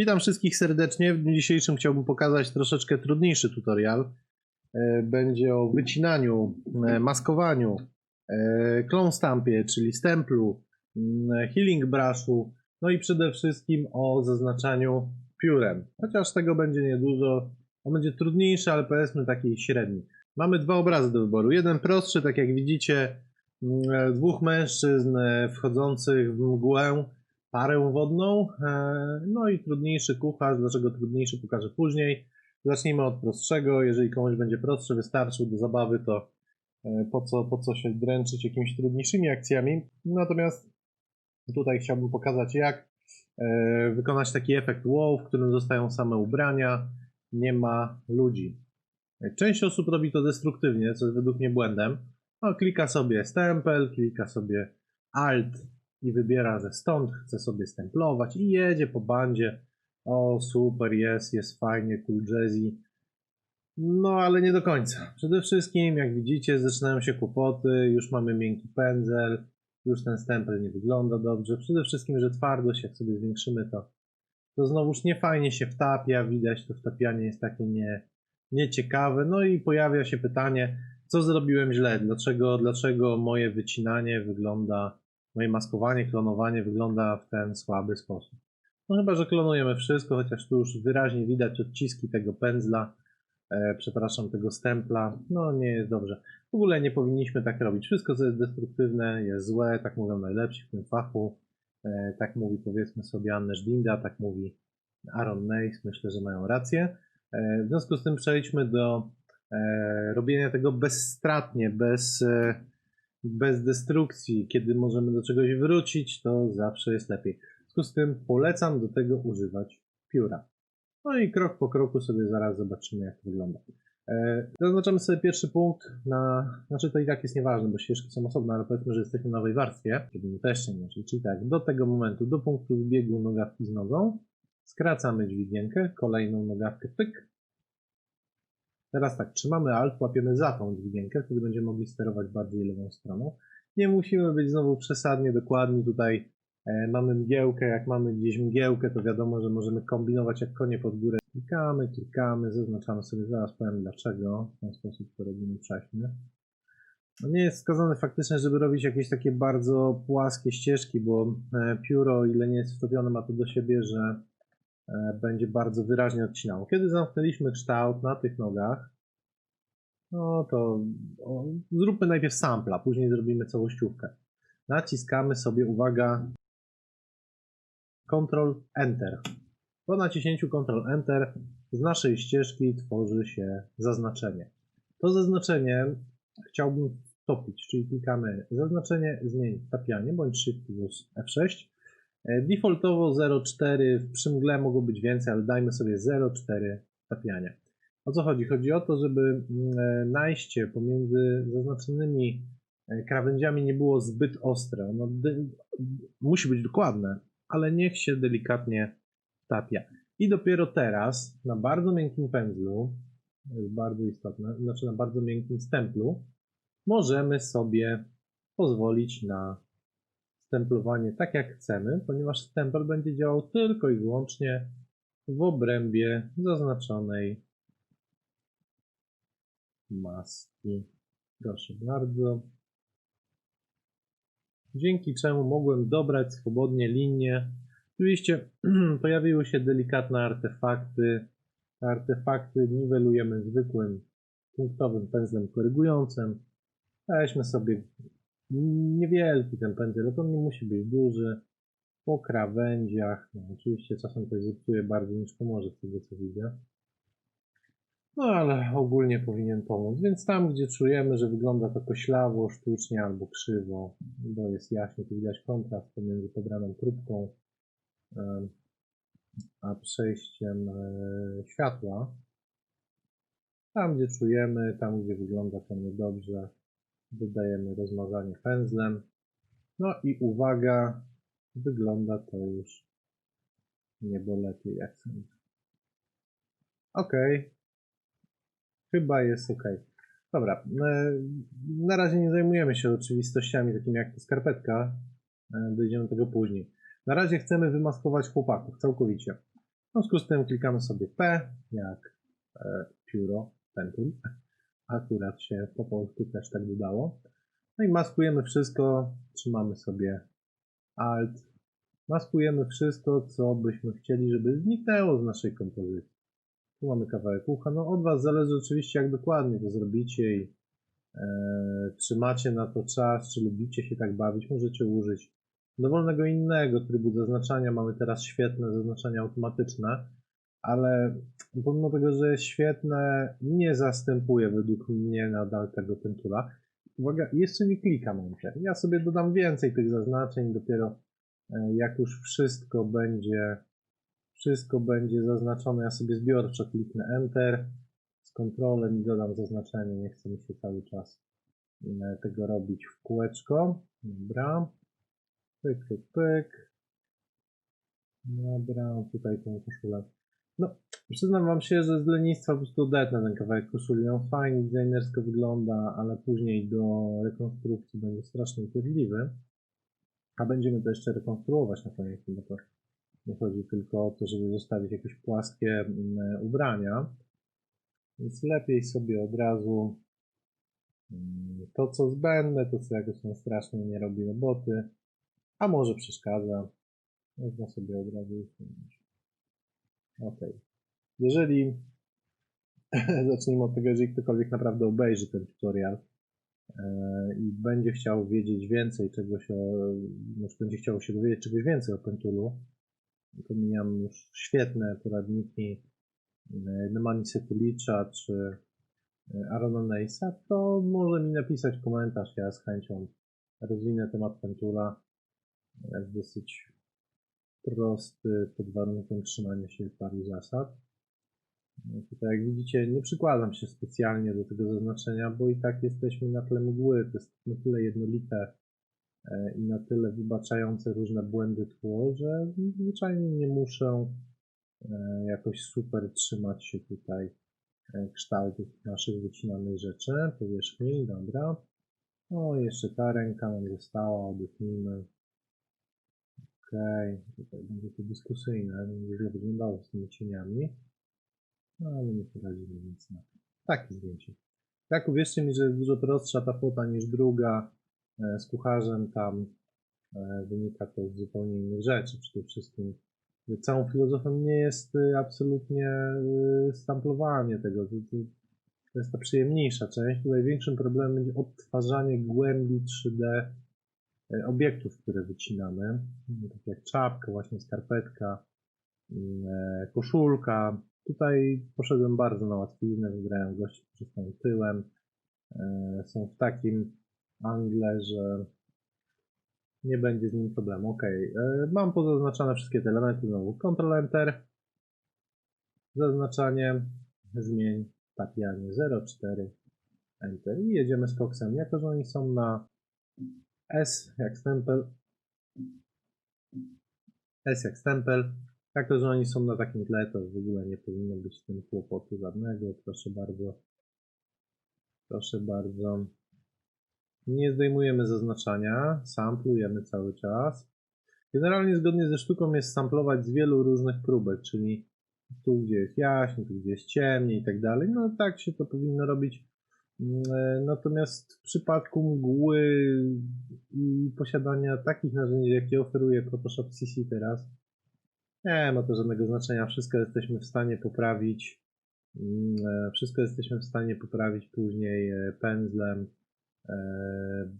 Witam wszystkich serdecznie. W dniu dzisiejszym chciałbym pokazać troszeczkę trudniejszy tutorial. E, Będzie o wycinaniu, e, maskowaniu, e, clone stampie, czyli stemplu, mm, healing brushu, no i przede wszystkim o zaznaczaniu piórem. Chociaż tego będzie niedużo, on będzie trudniejszy, ale powiedzmy taki średni. Mamy dwa obrazy do wyboru. Jeden prostszy, tak jak widzicie, mm, dwóch mężczyzn e, wchodzących w mgłę, parę wodną, e, no i trudniejszy kucharz. Dlaczego trudniejszy pokażę później. Zacznijmy od prostszego. Jeżeli komuś będzie prostszy, wystarczył do zabawy, to e, po co, po co się dręczyć jakimiś trudniejszymi akcjami. Natomiast tutaj chciałbym pokazać, jak e, wykonać taki efekt wow, w którym zostają same ubrania, nie ma ludzi. Część osób robi to destruktywnie, co jest według mnie błędem. No, klika sobie stempel, klika sobie alt i wybiera, że stąd chce sobie stemplować i jedzie po bandzie. O, super, jest, jest fajnie, cool jazzy. No, ale nie do końca. Przede wszystkim, jak widzicie, zaczynają się kłopoty, już mamy miękki pędzel, już ten stempel nie wygląda dobrze. Przede wszystkim, że twardość, jak sobie zwiększymy to, to znowuż nie fajnie się wtapia, widać, to wtapianie jest takie nie, nieciekawe. No i pojawia się pytanie, co zrobiłem źle? Dlaczego, dlaczego moje wycinanie wygląda, moje maskowanie, klonowanie wygląda w ten słaby sposób? No chyba, że klonujemy wszystko, chociaż tu już wyraźnie widać odciski tego pędzla, e, przepraszam, tego stempla. No nie jest dobrze. W ogóle nie powinniśmy tak robić. Wszystko, co jest destruktywne, jest złe, tak mówią najlepsi w tym fachu. E, tak mówi powiedzmy sobie Anne Dinda, tak mówi Aaron Nace. Myślę, że mają rację. E, w związku z tym przejdźmy do e, robienia tego bezstratnie, bez, e, bez destrukcji. Kiedy możemy do czegoś wrócić, to zawsze jest lepiej. W związku z tym polecam do tego używać pióra. No i krok po kroku sobie zaraz zobaczymy, jak to wygląda. E, Zaznaczamy sobie pierwszy punkt na. Znaczy to i tak jest nieważne, bo ścieżki są osobne, ale powiedzmy, że jesteśmy w nowej warstwie, nie mylić. Czyli tak, do tego momentu, do punktu wybiegu nogawki z nogą, skracamy dźwigienkę, kolejną nogawkę, pyk. Teraz tak, trzymamy Alt, łapiemy za tą dźwigienkę, wtedy będziemy mogli sterować bardziej lewą stroną. Nie musimy być znowu przesadnie dokładni tutaj. E, mamy mgiełkę, jak mamy gdzieś mgiełkę, to wiadomo, że możemy kombinować jak konie pod górę. Klikamy, klikamy, zaznaczamy sobie, zaraz powiem dlaczego w ten sposób to robimy prześny. No nie jest wskazane faktycznie, żeby robić jakieś takie bardzo płaskie ścieżki, bo e, pióro, ile nie jest wtopione, ma to do siebie, że będzie bardzo wyraźnie odcinało. Kiedy zamknęliśmy kształt na tych nogach, no to o, zróbmy najpierw sampla, później zrobimy całościówkę. Naciskamy sobie, uwaga, Ctrl Enter. Po naciśnięciu Ctrl Enter z naszej ścieżki tworzy się zaznaczenie. To zaznaczenie chciałbym wtopić, czyli klikamy zaznaczenie, zmienić wtapianie, bądź Shift plus F6. E, Defaultowo 0,4, w przymgle mogło być więcej, ale dajmy sobie 0,4 wtapiania. O co chodzi? Chodzi o to, żeby mm, e, najście pomiędzy zaznaczonymi e, krawędziami nie było zbyt ostre. Ono musi być dokładne, ale niech się delikatnie wtapia. I dopiero teraz na bardzo miękkim pędzlu, jest bardzo istotne, znaczy na bardzo miękkim stemplu, możemy sobie pozwolić na stemplowanie tak jak chcemy, ponieważ stempel będzie działał tylko i wyłącznie w obrębie zaznaczonej maski. Proszę bardzo. Dzięki czemu mogłem dobrać swobodnie linię. Oczywiście pojawiły się delikatne artefakty. Te artefakty niwelujemy zwykłym punktowym pędzlem korygującym. Weźmy sobie niewielki ten pędzel, ale to nie musi być duży. Po krawędziach. No, oczywiście czasem to zepsuje bardziej niż pomoże z tego co widzę. No ale ogólnie powinien pomóc. Więc tam, gdzie czujemy, że wygląda to koślawo, sztucznie albo krzywo, bo jest jaśnie, tu widać kontrast pomiędzy pobraną próbką a przejściem e, światła. Tam, gdzie czujemy, tam, gdzie wygląda to niedobrze, dodajemy rozmazanie pędzlem. No i uwaga, wygląda to już niebo lepiej, jak sądzę. Okej. Chyba jest ok. Dobra. e, Na razie nie zajmujemy się oczywistościami takimi jak ta skarpetka. E, Dojdziemy do tego później. Na razie chcemy wymaskować chłopaków całkowicie. W związku z tym klikamy sobie P, jak e, pióro, pentul. Akurat się po polsku też tak dodało. No i maskujemy wszystko, trzymamy sobie Alt. Maskujemy wszystko, co byśmy chcieli, żeby zniknęło z naszej kompozycji. Tu mamy kawałek ucha. No od Was zależy oczywiście, jak dokładnie to zrobicie i e, czy macie na to czas, czy lubicie się tak bawić. Możecie użyć dowolnego innego trybu zaznaczania. Mamy teraz świetne zaznaczenia automatyczne, ale pomimo tego, że jest świetne, nie zastępuje według mnie nadal tego pentura. Uwaga, jeszcze nie klikam Enter. Ja sobie dodam więcej tych zaznaczeń, dopiero e, jak już wszystko będzie wszystko będzie zaznaczone, ja sobie zbiorczo kliknę Enter z kontrolem i dodam zaznaczenie, nie chcę mi się cały czas e, tego robić w kółeczko. Dobra. Pyk, pyk, pyk. Dobra, tutaj tą koszulę. No, przyznam wam się, że z lenistwa po prostu odetnę ten kawałek koszuli. On fajnie designersko wygląda, ale później do rekonstrukcji będzie strasznie upierdliwy. A będziemy to jeszcze rekonstruować na koniec, to nie chodzi tylko o to, żeby zostawić jakieś płaskie mm, ubrania. Więc lepiej sobie od razu mm, to, co zbędne, to, co jakoś tam strasznie nie robi roboty, a może przeszkadza, można sobie od razu usunąć. Ok. Jeżeli zacznijmy od tego, jeżeli ktokolwiek naprawdę obejrzy ten tutorial e, i będzie chciał wiedzieć więcej czegoś o, znaczy będzie chciał się dowiedzieć czegoś więcej o Pentulu, Pomijam już świetne poradniki e, Nemani Sekulicza czy e, Arona Neisa, to może mi napisać komentarz, ja z chęcią rozwinę temat Pentula. Jest dosyć prosty pod warunkiem trzymania się paru zasad. No tutaj jak widzicie nie przykładam się specjalnie do tego zaznaczenia, bo i tak jesteśmy na tle mgły, to jest na tyle jednolite E, i na tyle wybaczające różne błędy tło, że zwyczajnie nie muszę e, jakoś super trzymać się tutaj e, kształtów naszych wycinanych rzeczy, powierzchni, dobra. No jeszcze ta ręka nam została, odetnijmy. Ok, tutaj będzie to dyskusyjne, będzie źle wyglądało z tymi cieniami. No ale nie poradzimy nic na. Takie zdjęcie. Tak, uwierzcie mi, że jest dużo prostsza ta fota niż druga. E, z kucharzem, tam e, wynika to z zupełnie innych rzeczy. Przede wszystkim całą filozofią nie jest y, absolutnie stamplowanie tego. To jest ta przyjemniejsza część. Tutaj większym problemem będzie odtwarzanie głębi 3D e, obiektów, które wycinamy. Tak jak czapka, właśnie skarpetka, mm, koszulka. Tutaj poszedłem bardzo na łatwiznę, wybrałem gości, którzy są tyłem. Są w takim angle, że nie będzie z nim problemu. Ok, mam pozaznaczone wszystkie te elementy znowu. Ctrl Enter, zaznaczanie, zmień tapianie 04, Enter i jedziemy z koksem. Jako, że oni są na S jak stempel, S jak stempel, jako, że oni są na takim tle, to w ogóle nie powinno być tym kłopotu żadnego. Proszę bardzo. Proszę bardzo. Nie zdejmujemy zaznaczania, samplujemy cały czas. Generalnie zgodnie ze sztuką jest samplować z wielu różnych próbek, czyli tu gdzie jest jaśniej, tu gdzie jest ciemniej i tak dalej. No tak się to powinno robić. E, natomiast w przypadku mgły i posiadania takich narzędzi, jakie oferuje Photoshop CC teraz, nie ma to żadnego znaczenia. Wszystko jesteśmy w stanie poprawić. Mm, e, wszystko jesteśmy w stanie poprawić później e, pędzlem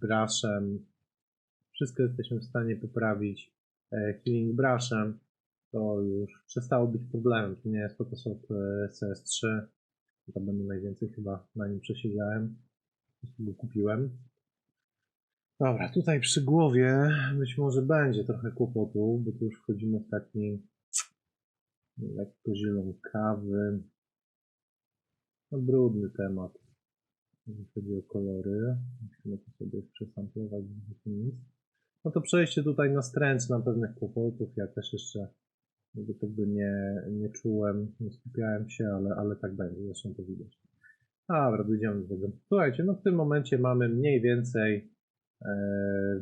brushem. Wszystko jesteśmy w stanie poprawić healing brushem. To już przestało być problemem. To nie jest Photoshop e, CS3. To będę najwięcej chyba na nim przesiedziałem. go kupiłem. Dobra, tutaj przy głowie być może będzie trochę kłopotu, bo tu już wchodzimy w taki lekko kawy. No brudny temat jeżeli chodzi o kolory. Musimy to sobie przesamplować nic. No to przejście tutaj na stręcz na pewnych kłopotów. Ja też jeszcze do tego nie, nie czułem, nie skupiałem się, ale, ale tak będzie, zresztą to widać. Dobra, dojdziemy do tego. Słuchajcie, no w tym momencie mamy mniej więcej e,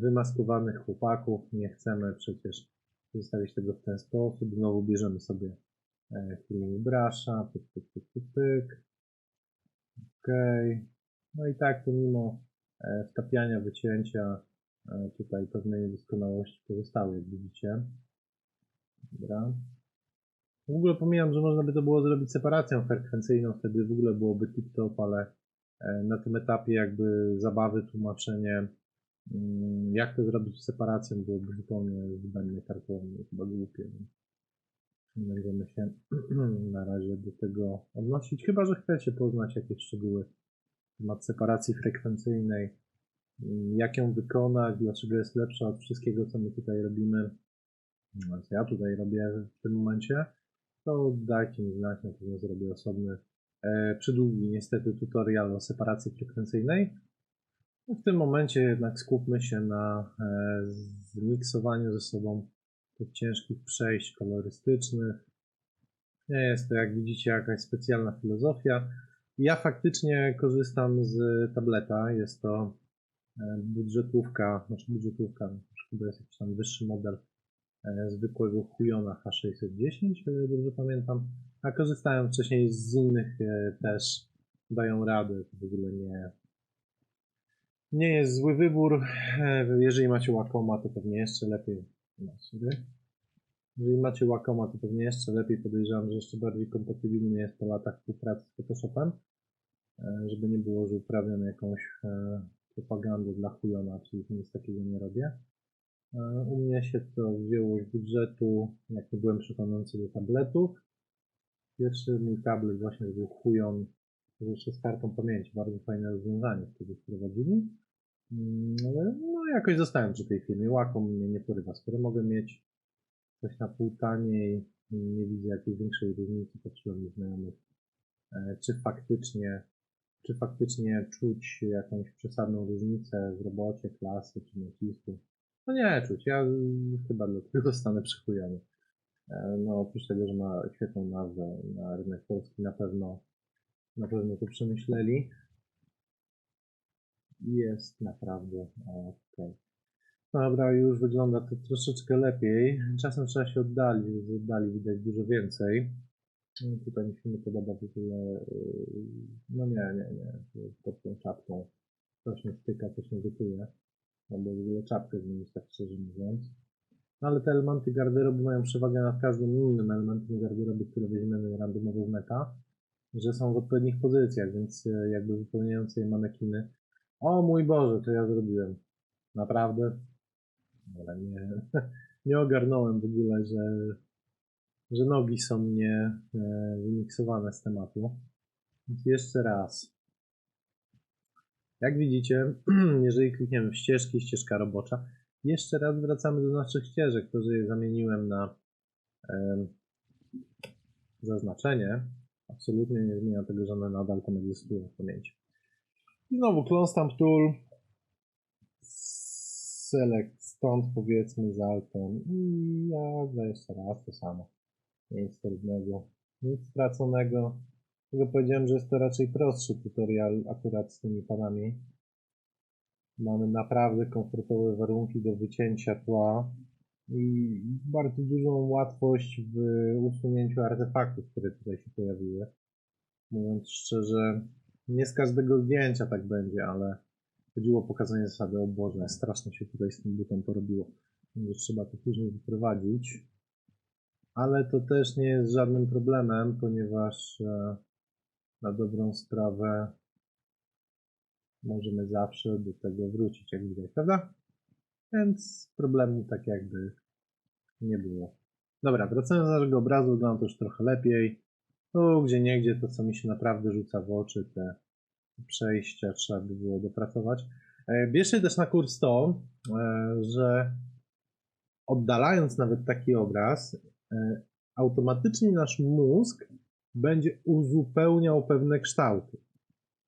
wymaskowanych chłopaków. Nie chcemy przecież zostawić tego w ten sposób. Znowu bierzemy sobie E, Healing brusha, pyk, pyk, pyk, pyk, pyk. Okej. No i tak pomimo e, wtapiania, wycięcia, e, tutaj pewne niedoskonałości pozostały, jak widzicie. Dobra. W ogóle pomijam, że można by to było zrobić separacją frekwencyjną, wtedy w ogóle byłoby tip-top, ale e, na tym etapie jakby zabawy, tłumaczenie, mm, jak to zrobić separacją byłoby zupełnie zbędne, kartowne, chyba głupie. Nie będziemy się na razie do tego odnosić, chyba że chcecie poznać jakieś szczegóły na temat separacji frekwencyjnej, mm, jak ją wykonać, dlaczego jest lepsza od wszystkiego, co my tutaj robimy. No, co ja tutaj robię w tym momencie, to dajcie mi znać, na pewno zrobię osobny, e, przydługi niestety tutorial o separacji frekwencyjnej. No, w tym momencie jednak skupmy się na e, zmiksowaniu ze sobą tych ciężkich przejść kolorystycznych. Nie jest to, jak widzicie, jakaś specjalna filozofia. Ja faktycznie korzystam z tableta. Jest to e, budżetówka, znaczy budżetówka, chyba jest jakiś tam wyższy model zwykłego Huyona H610, o ile dobrze pamiętam. A korzystałem wcześniej z innych e, też, dają radę, to w ogóle nie, nie jest zły wybór. E, Jeżeli macie Wacoma, to pewnie jeszcze lepiej. Jeżeli macie Wacoma, to pewnie jeszcze lepiej podejrzewam, że jeszcze bardziej kompatybilnie jest po latach współpracy z Photoshopem, e, żeby nie było, że uprawiam jakąś e, propagandę dla chujona, czyli nic takiego nie robię. E, U mnie się to wzięło z budżetu, jak nie byłem przekonany co do tabletów. Pierwszy mój tablet właśnie był chujon, jeszcze z kartą pamięci, bardzo fajne rozwiązanie wtedy wprowadzili. Mm, no jakoś zostałem przy tej firmie. Wacom mnie nie porywa. Skoro mogę mieć coś na pół taniej, nie widzę jakiejś większej różnicy, patrzyłem do znajomych, e, czy faktycznie, czy faktycznie czuć jakąś przesadną różnicę w robocie, klasy czy nacisku. No nie czuć, ja mm, chyba dlatego zostanę przy chujonie. E, No oprócz tego, że ma świetną nazwę na rynek polski, na pewno, na pewno to przemyśleli. Jest naprawdę ok. Dobra, już wygląda to troszeczkę lepiej. Czasem trzeba się oddalić, z oddali widać dużo więcej. No, Tutaj mi się nie podoba w ogóle. yy, No nie, nie, nie. Pod tą czapką coś nie styka, coś nie wytuje. Albo w ogóle czapkę zmienić, tak szczerze mówiąc. No ale te elementy garderoby mają przewagę nad każdym innym elementem garderoby, które weźmiemy randomowo z meta, że są w odpowiednich pozycjach, więc e, jakby wypełniające je manekiny. O mój Boże, to ja zrobiłem. Naprawdę. Ale nie, nie ogarnąłem w ogóle, że, że nogi są nie e, wymiksowane z tematu. Więc jeszcze raz. Jak widzicie, jeżeli klikniemy w ścieżki, ścieżka robocza, jeszcze raz wracamy do naszych ścieżek. Że je zamieniłem na em, zaznaczenie, absolutnie nie zmienia tego, że one nadal tam egzystują w pamięci. I znowu Clone Tool. Select stąd powiedzmy z altem. I ja jeszcze raz to samo. Nic trudnego. Nic straconego. Tylko powiedziałem, że jest to raczej prostszy tutorial akurat z tymi panami. Mamy naprawdę komfortowe warunki do wycięcia tła i bardzo dużą łatwość w usunięciu artefaktów, które tutaj się pojawiły. Mówiąc szczerze, nie z każdego zdjęcia tak będzie, ale chodziło o pokazanie zasady, o Boże, strasznie się tutaj z tym butem porobiło. Będzie trzeba to później wyprowadzić. Ale to też nie jest żadnym problemem, ponieważ e, na dobrą sprawę możemy zawsze do tego wrócić, jak widać, prawda? Więc problemu tak jakby nie było. Dobra, wracając do naszego obrazu, wygląda to już trochę lepiej. Tu, gdzie niegdzie, to co mi się naprawdę rzuca w oczy, te przejścia trzeba by było dopracować. E, Bierzcie też na kurs to, e, że oddalając nawet taki obraz, e, automatycznie nasz mózg będzie uzupełniał pewne kształty.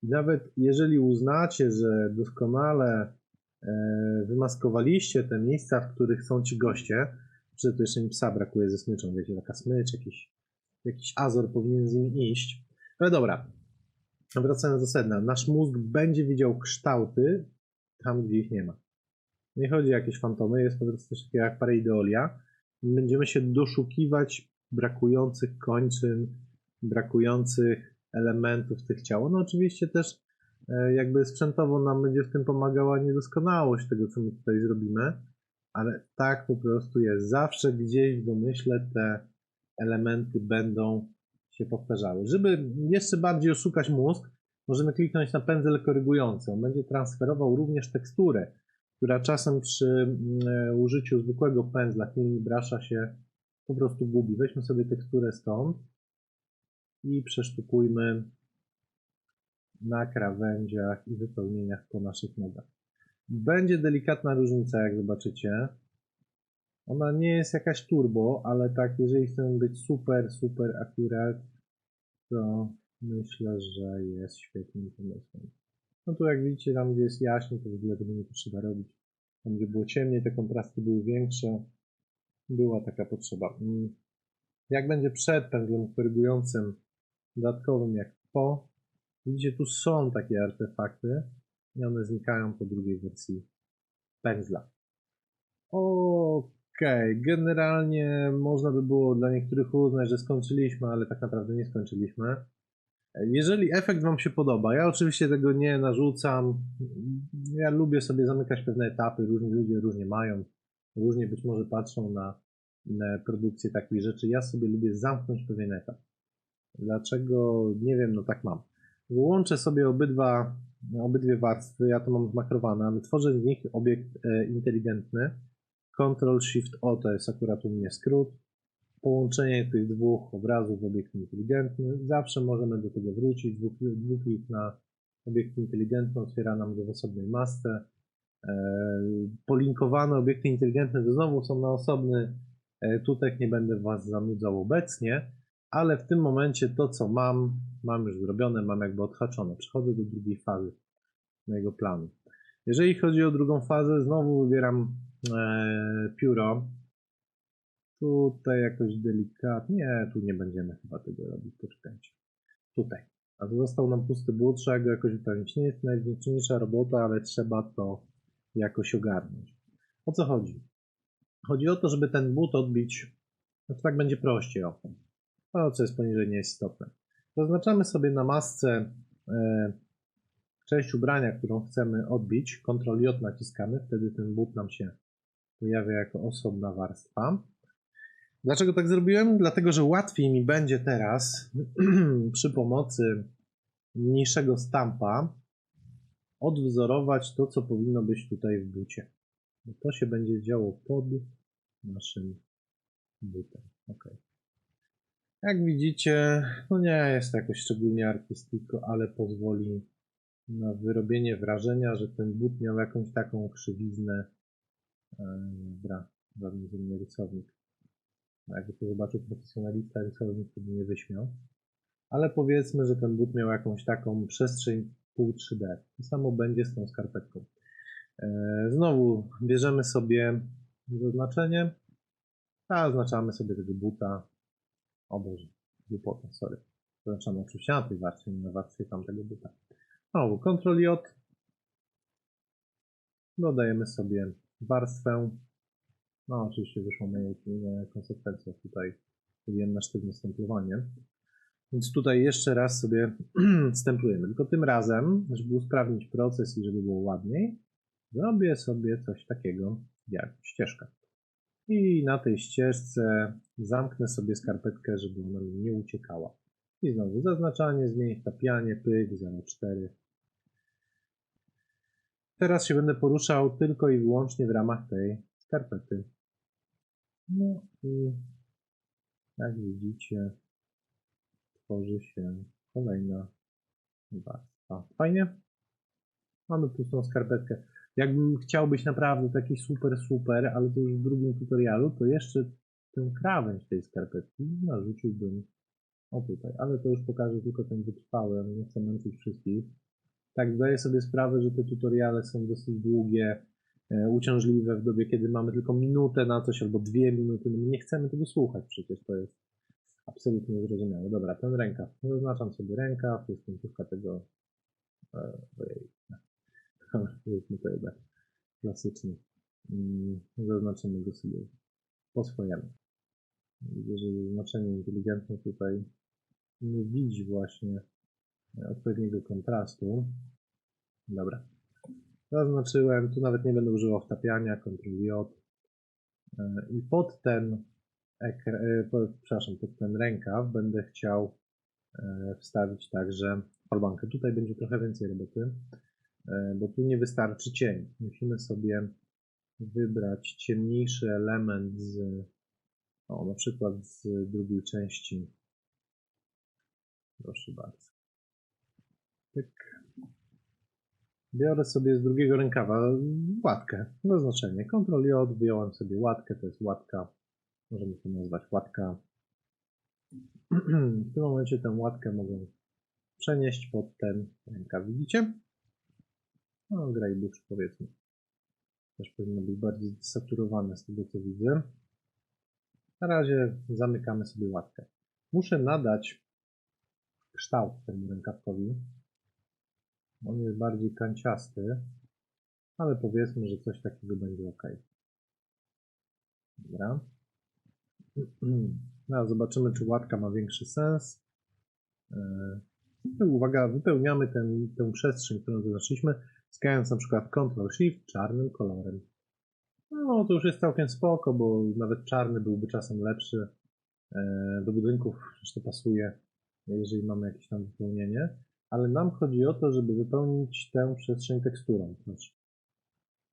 I nawet jeżeli uznacie, że doskonale e, wymaskowaliście te miejsca, w których są ci goście, że to jeszcze mi psa brakuje ze smyczą, wiecie, taka smycz, jakiś, jakiś azor powinien z nim iść. Ale dobra, wracając do sedna, nasz mózg będzie widział kształty tam, gdzie ich nie ma. Nie chodzi o jakieś fantomy, jest po prostu coś takiego jak pareidolia. Będziemy się doszukiwać brakujących kończyn, brakujących elementów tych ciał. No oczywiście też e, jakby sprzętowo nam będzie w tym pomagała niedoskonałość tego, co my tutaj zrobimy, ale tak po prostu jest. Zawsze gdzieś w domyśle te elementy będą się powtarzały. Żeby jeszcze bardziej oszukać mózg, możemy kliknąć na pędzel korygujący. On będzie transferował również teksturę, która czasem przy mm, użyciu zwykłego pędzla, chwilni brasza się po prostu gubi. Weźmy sobie teksturę stąd i przesztukujmy na krawędziach i wypełnieniach po naszych nogach. Będzie delikatna różnica, jak zobaczycie. Ona nie jest jakaś turbo, ale tak, jeżeli chcemy być super, super akurat, to myślę, że jest świetnym pomysłem. No tu jak widzicie, tam gdzie jest jaśniej, to w ogóle tego nie potrzeba robić. Tam gdzie było ciemniej, te kontrasty były większe. Była taka potrzeba. Mm. Jak będzie przed pędzlem korygującym dodatkowym jak po, widzicie tu są takie artefakty i one znikają po drugiej wersji pędzla. Okej, okay. generalnie można by było dla niektórych uznać, że skończyliśmy, ale tak naprawdę nie skończyliśmy. Jeżeli efekt Wam się podoba, ja oczywiście tego nie narzucam. Ja lubię sobie zamykać pewne etapy, różni ludzie różnie mają, różnie być może patrzą na, na produkcję takich rzeczy. Ja sobie lubię zamknąć pewien etap. Dlaczego? Nie wiem, no tak mam. Łączę sobie obydwa, obydwie warstwy, ja to mam zmakrowane, wytworzę z nich obiekt e, inteligentny. Ctrl Shift O to jest akurat u mnie skrót połączenie tych dwóch obrazów w obiekt inteligentny. Zawsze możemy do tego wrócić. Dwuklik na obiekt inteligentny otwiera nam go w osobnej masce. E, polinkowane obiekty inteligentne to znowu są na osobny e, tutaj nie będę Was zanudzał obecnie, ale w tym momencie to co mam, mam już zrobione, mam jakby odhaczone. Przechodzę do drugiej fazy mojego planu. Jeżeli chodzi o drugą fazę, znowu wybieram e, pióro, Tutaj jakoś delikatnie. Nie, tu nie będziemy chyba tego robić. Poczekajcie. Tutaj. A został nam pusty but, trzeba go jakoś wypełnić. Nie jest najważniejsza robota, ale trzeba to jakoś ogarnąć. O co chodzi? Chodzi o to, żeby ten but odbić, no to tak będzie prościej o To, co jest poniżej, nie jest istotne. Zaznaczamy sobie na masce e, część ubrania, którą chcemy odbić. Ctrl J naciskamy, wtedy ten but nam się pojawia jako osobna warstwa. Dlaczego tak zrobiłem? Dlatego, że łatwiej mi będzie teraz przy pomocy mniejszego stampa odwzorować to, co powinno być tutaj w bucie. To się będzie działo pod naszym butem. Ok. Jak widzicie, no nie jest to jakoś szczególnie artystyko, ale pozwoli na wyrobienie wrażenia, że ten but miał jakąś taką krzywiznę. Dobra, żaden ze mnie rysownik. Jakby to zobaczył profesjonalista, rysownik wtedy nie wyśmiał. Ale powiedzmy, że ten but miał jakąś taką przestrzeń pół 3D. To samo będzie z tą skarpetką. E, znowu bierzemy sobie zaznaczenie, a oznaczamy sobie tego buta. O Boże, głupota, sorry. Zaznaczamy oczywiście na tej warstwie, nie na warstwie tamtego buta. Znowu Ctrl J. Dodajemy sobie warstwę no, oczywiście wyszło mniej konsekwencje tutaj zrobiłem na sztywne stemplowanie. Więc tutaj jeszcze raz sobie stemplujemy. Tylko tym razem, żeby usprawnić proces i żeby było ładniej, zrobię sobie coś takiego jak ścieżka. I na tej ścieżce zamknę sobie skarpetkę, żeby ona mi nie uciekała. I znowu zaznaczanie, zmienić tapianie, pyk, 0,4. Teraz się będę poruszał tylko i wyłącznie w ramach tej skarpety. No i jak widzicie, tworzy się kolejna warstwa. Fajnie? Mamy pustą skarpetkę. Jakbym chciał być naprawdę taki super, super, ale to już w drugim tutorialu, to jeszcze tę krawędź tej skarpetki narzuciłbym o tutaj, ale to już pokażę tylko ten wytrwały, nie chcę męczyć wszystkich. Tak, zdaję sobie sprawę, że te tutoriale są dosyć długie, E, uciążliwe w dobie, kiedy mamy tylko minutę na coś albo dwie minuty. No nie chcemy tego słuchać przecież, to jest absolutnie zrozumiałe. Dobra, ten rękaw. Zaznaczam sobie rękaw, jest końcówka tego e, ojej, powiedzmy to jednak klasycznie. Mm, zaznaczymy go sobie po swojemu. Widzę, że znaczenie inteligentne tutaj nie widzi właśnie e, odpowiedniego kontrastu. Dobra. Zaznaczyłem, tu nawet nie będę używał wtapiania, Ctrl J. E, I pod ten, ekra, e, przepraszam, pod ten rękaw będę chciał wstawić także falbankę. Tutaj będzie trochę więcej roboty, bo tu nie wystarczy cień. Musimy sobie wybrać ciemniejszy element z, o, na przykład z drugiej części. Proszę bardzo. Biorę sobie z drugiego rękawa łatkę, zaznaczenie. Ctrl J, wyjąłem sobie łatkę, to jest łatka, możemy to nazwać łatka. W tym momencie tę łatkę mogę przenieść pod ten rękaw, widzicie? No, grajbucz powiedzmy. Też powinno być bardziej saturowane z tego co widzę. Na razie zamykamy sobie łatkę. Muszę nadać kształt temu rękawkowi. On jest bardziej kanciasty, ale powiedzmy, że coś takiego będzie ok. Dobra. No, zobaczymy, czy łatka ma większy sens. Yy, Uwaga, wypełniamy ten, tę przestrzeń, którą zaznaczyliśmy, skając na przykład Ctrl-Shift czarnym kolorem. No, to już jest całkiem spoko, bo nawet czarny byłby czasem lepszy. Yy, Do budynków przecież to pasuje, jeżeli mamy jakieś tam wypełnienie ale nam chodzi o to, żeby wypełnić tę przestrzeń teksturą. Proszę.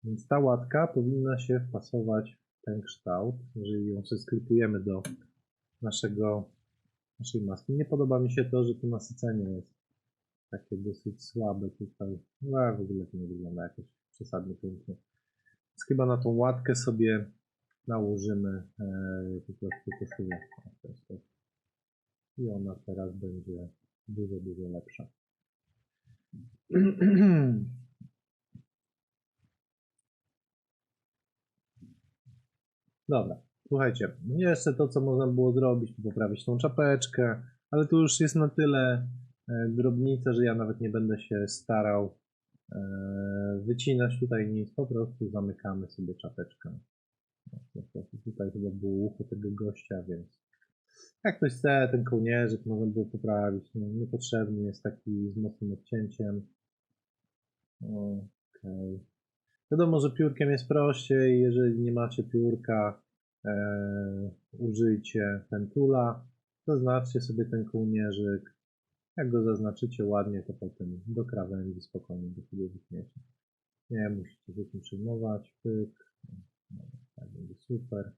Więc ta łatka powinna się wpasować w ten kształt, jeżeli ją przeskrypujemy do naszego, naszej maski. Nie podoba mi się to, że to nasycenie jest takie dosyć słabe tutaj. No, w ogóle to nie wygląda jakoś przesadnie pięknie. Więc chyba na tą łatkę sobie nałożymy e, po prostu koszulę. I ona teraz będzie dużo, dużo lepsza. Dobra, słuchajcie, jeszcze to, co można było zrobić, to poprawić tą czapeczkę, ale tu już jest na tyle drobnica, że ja nawet nie będę się starał e, wycinać tutaj nic, po prostu zamykamy sobie czapeczkę. Tutaj chyba było ucho tego gościa, więc jak ktoś chce, ten kołnierzyk można było poprawić. No, niepotrzebny jest taki z mocnym odcięciem. Okej. Wiadomo, że piórkiem jest prościej. Jeżeli nie macie piórka, e, użyjcie pentula. Zaznaczcie sobie ten kołnierzyk. Jak go zaznaczycie ładnie, to potem do krawędzi spokojnie do sobie wytniecie. Nie musicie się tym przejmować. Pyk. No, tak będzie super.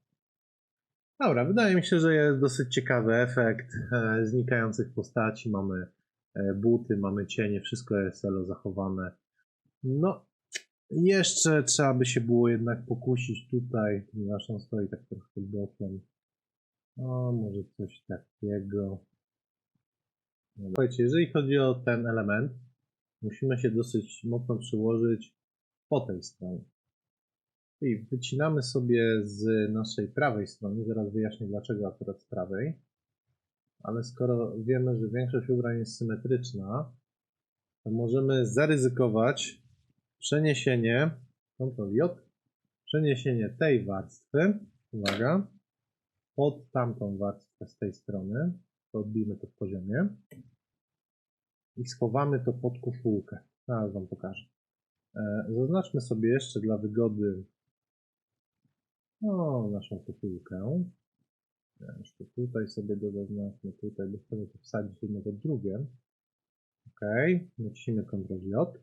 Dobra, wydaje mi się, że jest dosyć ciekawy efekt e, znikających postaci. Mamy e, buty, mamy cienie, wszystko jest elo zachowane. No, jeszcze trzeba by się było jednak pokusić tutaj, ponieważ on stoi tak trochę bokiem. O, może coś takiego. Słuchajcie, jeżeli chodzi o ten element, musimy się dosyć mocno przyłożyć po tej stronie. I wycinamy sobie z naszej prawej strony, zaraz wyjaśnię dlaczego akurat z prawej, ale skoro wiemy, że większość ubrań jest symetryczna, to możemy zaryzykować przeniesienie, Ctrl J, przeniesienie tej warstwy, uwaga, pod tamtą warstwę z tej strony, to odbijmy to w poziomie i schowamy to pod koszulkę. Zaraz Wam pokażę. E, Zaznaczmy sobie jeszcze dla wygody no, naszą koszulkę. Jeszcze tutaj sobie go zaznaczmy, tutaj, bo chcemy to wsadzić jedno pod drugie. Ok, naciśnijmy Ctrl J.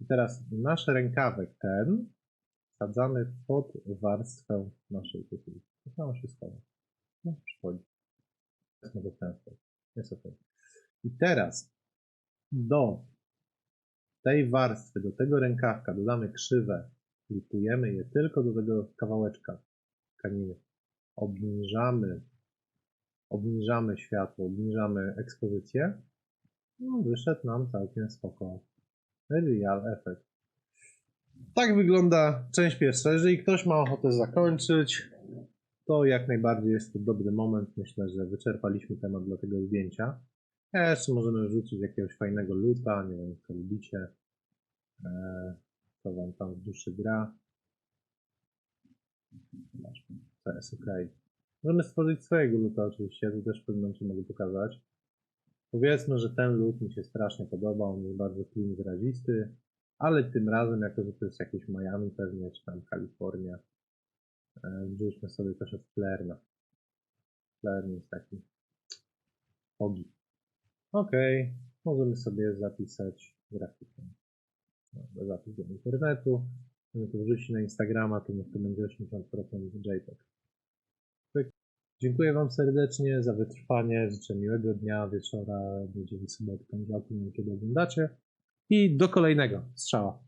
I teraz nasz rękawek ten wsadzamy pod warstwę naszej koszulki. To samo się schowa. No, przychodzi. Ten sposób. Jest ok. I teraz do tej warstwy, do tego rękawka dodamy krzywę klipujemy je tylko do tego kawałeczka tkaniny. Obniżamy, obniżamy światło, obniżamy ekspozycję. No, wyszedł nam całkiem spoko real efekt. Tak wygląda część pierwsza. Jeżeli ktoś ma ochotę zakończyć, to jak najbardziej jest to dobry moment. Myślę, że wyczerpaliśmy temat dla tego zdjęcia. Jeszcze możemy wrzucić jakiegoś fajnego luta, nie wiem, co lubicie. Eee, co wam tam w duszy gra. To jest ok. Możemy stworzyć swojego luta oczywiście, tu też w pewnym momencie mogę pokazać. Powiedzmy, że ten lód mi się strasznie podoba, on jest bardzo clean, wyrazisty, ale tym razem, jako że to jest jakieś Miami pewnie, czy tam Kalifornia, e, wrzućmy sobie też od Flerna. Flern jest taki ogi. Okej, możemy sobie zapisać grafikę. No, zapis do internetu. Możemy to wrzucić na Instagrama, to niech to będzie 80% JPEG. Dziękuję Wam serdecznie za wytrwanie. Życzę miłego dnia, wieczora, niedzieli, soboty, poniedziałku, nie wiem kiedy oglądacie. I do kolejnego strzała.